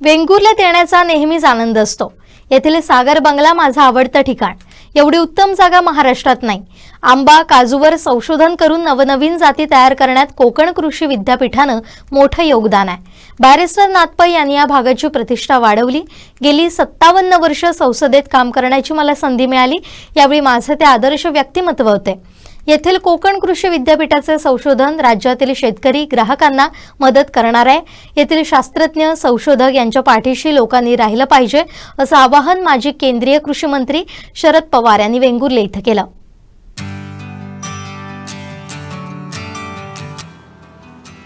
वेंगुर्ल्यात येण्याचा नेहमीच आनंद असतो. येथील सागर बंगला माझं आवडतं ठिकाण. एवढी उत्तम जागा महाराष्ट्रात नाही. आंबा काजूवर संशोधन करून नवनवीन जाती तयार करण्यात कोकण कृषी विद्यापीठानं मोठं योगदान आहे. बॅरिस्टर नाथपै यांनी या भागाची प्रतिष्ठा वाढवली. गेली सत्तावन्न वर्ष संसदेत काम करण्याची मला संधी मिळाली. यावेळी माझं ते आदर्श व्यक्तिमत्व होते. येथील कोकण कृषी विद्यापीठाचे संशोधन राज्यातील शेतकरी ग्राहकांना मदत करणार आहे. येथील शास्त्रज्ञ संशोधक यांच्या पाठीशी लोकांनी राहिलं पाहिजे असं आवाहन माजी केंद्रीय कृषी मंत्री शरद पवार यांनी वेंगुर्ले इथं केलं.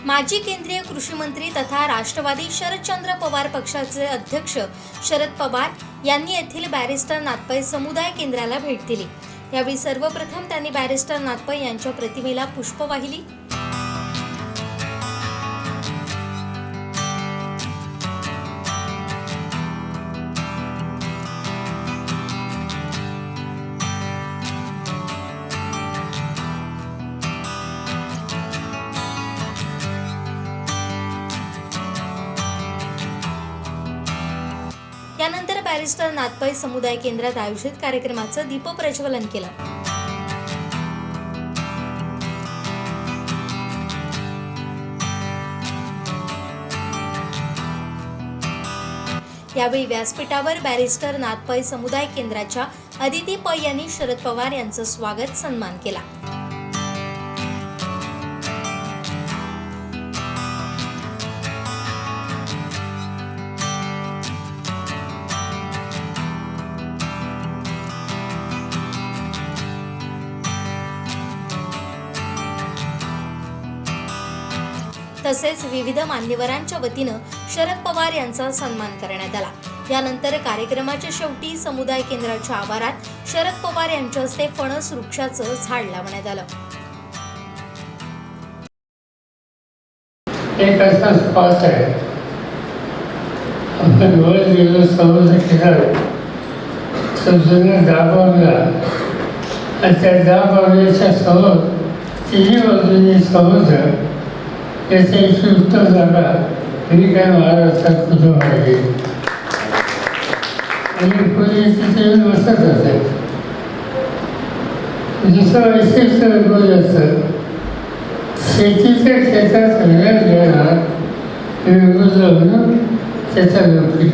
माजी केंद्रीय कृषी मंत्री तथा राष्ट्रवादी शरदचंद्र पवार पक्षाचे अध्यक्ष शरद पवार यांनी येथील बॅरिस्टर नातपय समुदाय केंद्राला भेट दिली. यावेळी सर्वप्रथम त्यांनी बॅरिस्टर नाथपै यांच्या प्रतिमेला पुष्प वाहिली. बॅरिस्टर नाथपाई समुदाय केंद्रात आयोजित कार्यक्रमाचं दीपप्रज्वलन केलं. यावेळी व्यासपीठावर बॅरिस्टर नाथपाई समुदाय केंद्राच्या अदिती पै यांनी शरद पवार यांचं स्वागत सन्मान केला. तसेच विविध मान्यवरांच्या वतीनं शरद पवार यांचा सन्मान करण्यात आला. यानंतर कार्यक्रमाच्या शेवटी समुदाय केंद्राच्या आवारात शरद पवार यांच्या हस्ते फणस वृक्षाचं झाड लावण्यात आलं. एक असा स्पॉट आहे. आपण वर गेलो समुद्र किनारे तो दाबावला. आणि त्या दाबावल्याच्या समोर तिन्ही बाजूनी समुद्र याच्या इथे उत्तर जागा. तरी काय महाराष्ट्रात कुठं पाहिजे आणि पूर्वी तिथे येऊन बसत दुसरं वैशिष्ट्य रोज असतं. शेतीच्या क्षेत्रात सगळ्यात गेला म्हणून त्याचा नोकरी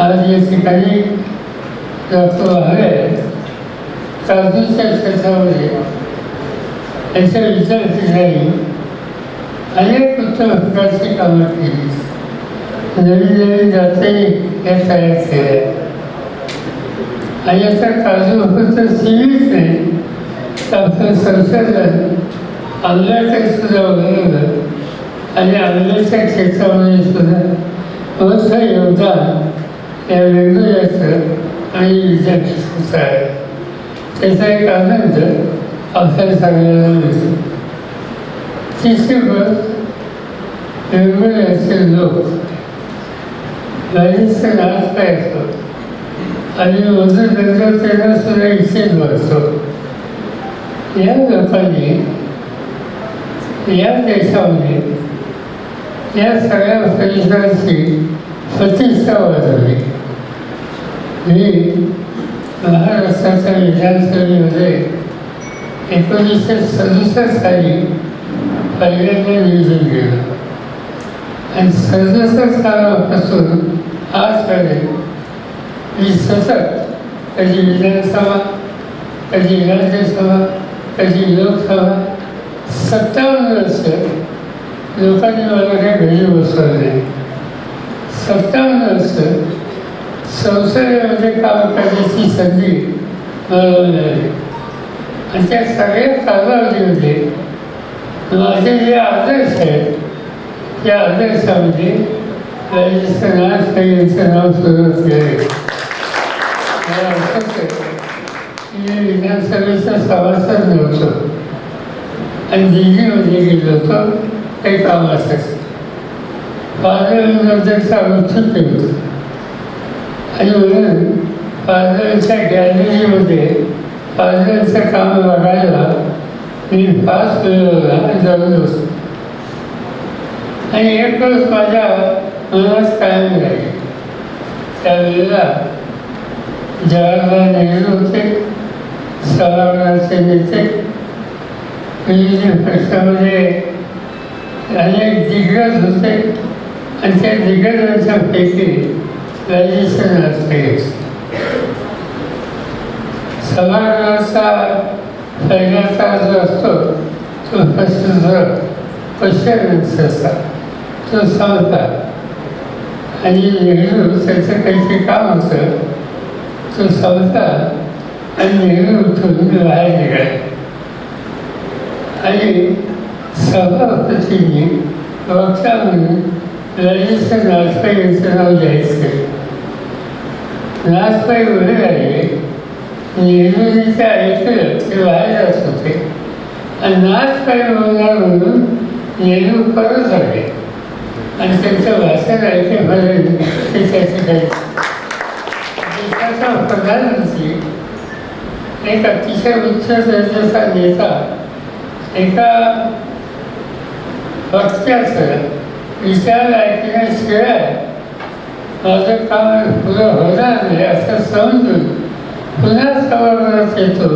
आज या ठिकाणी डॉक्टर आहे. काजूच्या क्षेत्रामध्ये याच्या विद्यार्थ्यांनी अनेक उत्तम प्रकारची कामं केली नवीन नवीन जाती या तयार केल्या आणि याचा काजू फक्त सीमित नाही तर आपलं संशोधन आमल्याकडे सुद्धा उघडलं आणि आमल्याच्या क्षेत्रामध्ये सुद्धा मोठं योगदान या वेगवेगळ्याचं आणि विद्यापीठाचं आहे त्याचा एक आनंद आपल्याला सांगायला मिळतो तिसरी गोष्ट असे लोक बॅरिस्टर नाच पाहतो आणि मधुर नंतर त्यांना सुद्धा इथेच बसतो या लोकांनी या देशामध्ये या सगळ्या परिसराची प्रतिष्ठा वाढवली मी महाराष्ट्राच्या विधानसभेमध्ये एकोणीसशे सदुसष्ट साली पहिल्यांदा नियोजन केलं आणि सदुसष्ट सालापासून आजपर्यंत मी सतत कधी विधानसभा कधी राज्यसभा कधी लोकसभा सत्तावन्न वर्ष लोकांनी मला काही घरी बसवले. सत्तावन्न वर्ष संसदेमध्ये काम करण्याची संधी मिळवली आणि त्या सगळ्या कालावधीमध्ये माझे जे आदर्श आहेत. त्या आदर्शामध्ये काही यांचं नाव सुरुवात केलं मला आठवतं की विधानसभेचा सभासद नव्हतो. आणि दिल्लीमध्ये गेलो होतो. काही कामासाठी पार्लमेंटचा औत्सुक्य केलं आणि म्हणून पार्लरच्या गॅलरीमध्ये पार्लरचं काम बघायला मी फास्ट जाऊन आणि एकच माझ्या मनात कायम राहील. त्यावेळेला जवाहरलाल नेहरू होते सभागृहाचे नेते पक्षामध्ये अनेक दिग्गज होते आणि त्या दिग्गजांच्यापैकी राजेश्वर नाचके सभागृहाचा पहिल्याचा जो असतो तो प्रसिद्ध पश्चिम असा तो सांगता आणि नेहरू त्याचं काहीतरी काम होतं तो सांगता आणि नेहरू उठून बाहेर निघाले आणि सभापतींनी वक्ता म्हणून राजेश्वर नाचपाई यांचं नाव जाहीर केलं नाचपाई उभे राहिले नेहरूने ऐकलं ते बाहेर जात होते आणि नाचपाई होणार म्हणून नेहरू परत आले आणि त्यांचं भाषण ऐकेपर्यंत ते त्याचे काही देशाचा प्रधानमंत्री म्हणजे एक अतिशय उच्च दर्जाचा नेता एका वक्त्याचं विचार ऐकण्याशिवाय माझं काम पुढं होणार नाही असं समजून पुन्हा सभागृहात येतो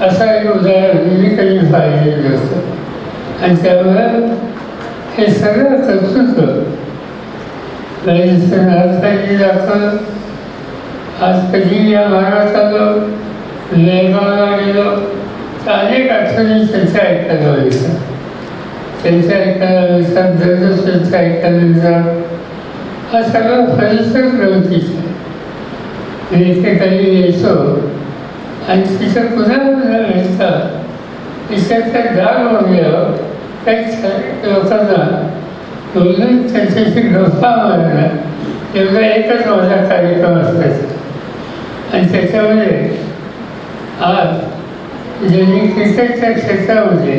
असं एक उदाहरण मी कधी पाहिलेलं असतं आणि त्यामुळं हे सगळं कर्तृत्व राजस्थान आज काही जातं आज कधी या भागात आलो जळगावला गेलो तर अनेक अडचणी त्यांच्या ऐकायला व्हायच्या त्यांच्या ऐकायला मिळतात दर्ज त्यांच्या ऐकायला मिळतात हा सगळा परिसर प्रवृत्तीचा आहे मी इथे कधी यायचो. आणि तिथं पुन्हा पुन्हा मिळतात तिच्याच्या जाग बघल्यावर काही लोकांना दोन त्यांच्याशी गप्पा मारणं एवढा एकच माझा कार्यक्रम असायचा. आणि त्याच्यामध्ये आज ज्यांनी क्रिकेटच्या क्षेत्रामध्ये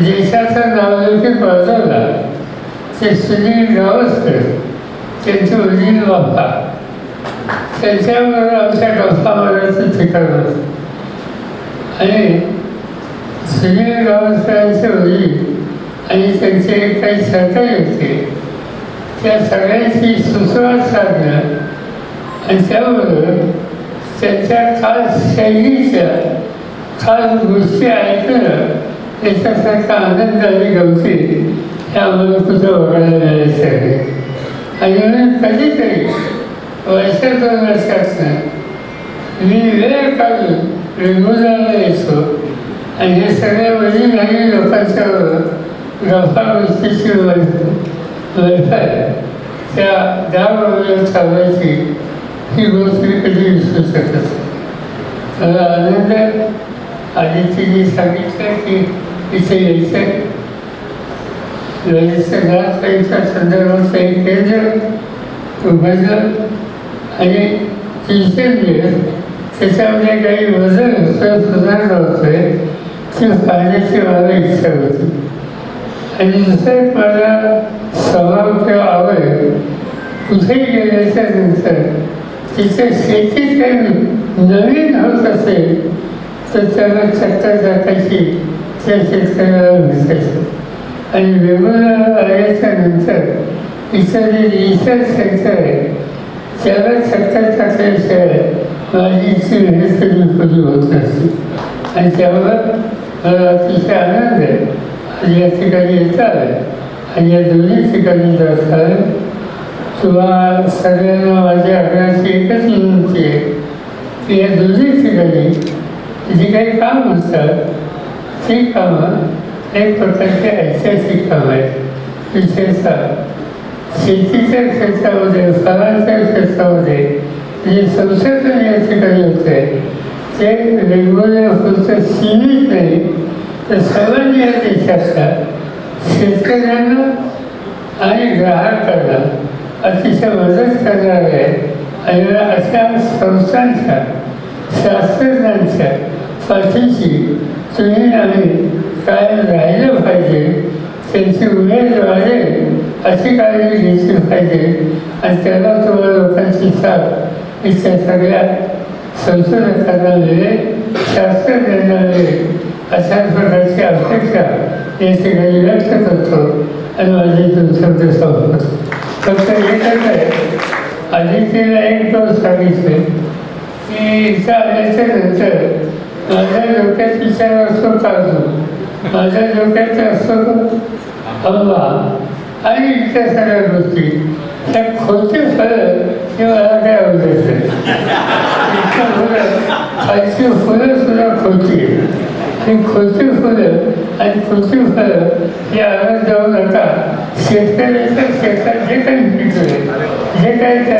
देशाचं नावलौकिक बाजवला ते सुनील गावस्कर त्यांचे वडील बाप्पा. त्यांच्याबरोबर आमच्या गप्पा मारायचं ठिकाण आणि सुनील गावस्करांचे वडील आणि त्यांचे काही सहकारी होते त्या सगळ्यांची सुसंवाद साधणं आणि त्याबरोबर त्यांच्या खास शैलीच्या खास गोष्टी ऐकणं याच्यासारखा आनंद आणि गमती हे आम्हाला तुझं बघायला मिळायचं आहे आणि म्हणून कधीतरी वर्षात दोन वर्षातनं मी वेळ काढून रेग्युलरला यायचो आणि हे सगळे वडील आणि लोकांच्या गप्पा गोष्टीची वैफाय त्या गावावर चालवायची ही गोष्ट मी कधी विसरू शकत नाही. मला आनंद आहे आदित्यने सांगितलं की इथे यायचं आहे रजिस्टरच्या संदर्भात एक केंद्र उघडलं आणि दिवसेंदिवस त्याच्यामध्ये काही बदल होतं सुधारणा होतोय ती पाहण्याची मला इच्छा होती. आणि दुसरं एक मला स्वभाव किंवा आवड कुठेही गेल्याच्यानंतर तिथे शेतीत काही नवीन होत असेल तर त्याला चक्कर जाताची त्या शेतकऱ्याला भेटायचं आणि वेगवेगळ्या आल्याच्यानंतर इतर जे रिसर्च सेंटर आहे त्याला चक्कर टाकल्याशिवाय माझी इच्छी भेट कधी होत असते आणि त्यामुळं मला अतिशय आनंद आहे. आज या ठिकाणी येत आहे आणि या दोन्ही ठिकाणी जात आहे किंवा सगळ्यांना माझ्या आग्रहाची एकच विनंती आहे की या दोन्ही ठिकाणी जी काही काम असतात ती कामं एक प्रकारची ऐतिहासिक काम आहेत. विशेषतः शेतीच्या क्षेत्रामध्ये फळांच्या क्षेत्रामध्ये जे संशोधन या ठिकाणी होते ते वेगवेगळ्या फक्त सीमित नाही तर सर्वांनी या देशाच्या शेतकऱ्यांना आणि ग्राहकांना अतिशय मदत करणारे आहे आणि अशा संस्थांच्या शास्त्रज्ञांच्या पाठीशी तुम्ही आम्ही कायम राहिलं पाहिजे त्यांची उमेद वाढेल अशी काळजी घेतली पाहिजे. आणि त्याला तुम्हाला लोकांची साथ. इथल्या सगळ्या संशोधकांना मिळेल शास्त्रज्ञांना मिळेल अशा प्रकारची अपेक्षा या ठिकाणी व्यक्त करतो. आणि माझे दोन शब्द सांगतो फक्त एकच आहे. आदित्यला एक दोन सांगितले. की इथं आल्याच्यानंतर माझ्या डोक्यात विचार असतो काजू माझ्या डोक्यात असतो हवा आणि इतर सगळ्या गोष्टी. त्या खोटे फळ हे मला काय आवडायचं? इतकं फळं खालची फुलं सुद्धा खोटी ही खोटी फुलं आणि खोटी फळं हे आवाज जाऊ नका. शेतकऱ्याच्या शेतात जे काही पिकले जे काही त्या